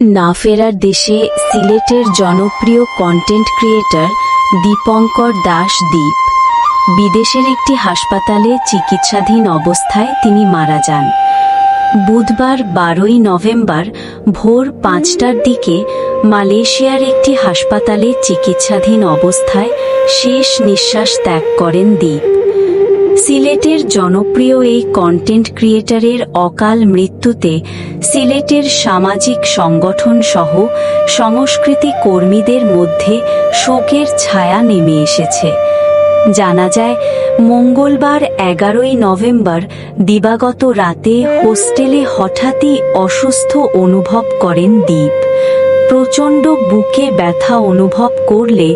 না ফেরার দেশে সিলেটের জনপ্রিয় কন্টেন্ট ক্রিয়েটর দীপঙ্কর দাস দীপ। বিদেশের একটি হাসপাতালে চিকিৎসাধীন অবস্থায় তিনি মারা যান। বুধবার বারোই নভেম্বর ভোর পাঁচটার দিকে মালয়েশিয়ার একটি হাসপাতালে চিকিৎসাধীন অবস্থায় শেষ নিঃশ্বাস ত্যাগ করেন দীপ। সিলেটের জনপ্রিয় এই কন্টেন্ট ক্রিয়েটারের অকাল মৃত্যুতে সিলেটের সামাজিক সংগঠন সহ সংস্কৃতি কর্মীদের মধ্যে শোকের ছায়া নেমে এসেছে। জানা যায়, মঙ্গলবার এগারোই নভেম্বর দিবাগত রাতে হোস্টেলে হঠাৎই অসুস্থ অনুভব করেন দীপ। প্রচণ্ড বুকে ব্যথা অনুভব করলে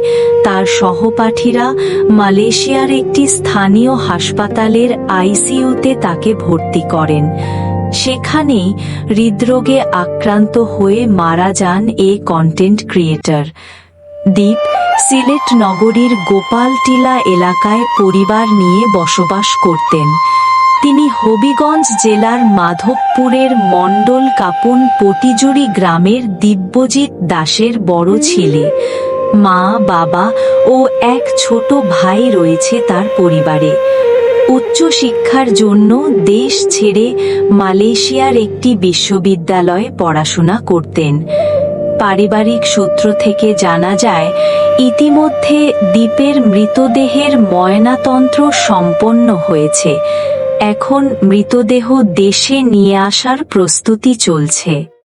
তার সহপাঠীরা মালয়েশিয়ার একটি স্থানীয় হাসপাতালের আইসিইউতে তাকে ভর্তি করেন। সেখানেই হৃদরোগে আক্রান্ত হয়ে মারা যান এ কন্টেন্ট ক্রিয়েটর। দ্বীপ সিলেট নগরীর গোপালটিলা এলাকায় পরিবার নিয়ে বসবাস করতেন। তিনি হবিগঞ্জ জেলার মাধবপুরের মণ্ডল কাপুন পটিজুড়ি গ্রামের দিব্যজিৎ দাসের বড় ছেলে। মা, বাবা ও এক ছোট ভাই রয়েছে তার পরিবারে। উচ্চশিক্ষার জন্য দেশ ছেড়ে মালয়েশিয়ার একটি বিশ্ববিদ্যালয়ে পড়াশোনা করতেন। পারিবারিক সূত্র থেকে জানা যায়, ইতিমধ্যে দ্বীপের মৃতদেহের ময়নাতন্ত্র সম্পন্ন হয়েছে। এখন মৃতদেহ দেশে নিয়ে আসার প্রস্তুতি চলছে।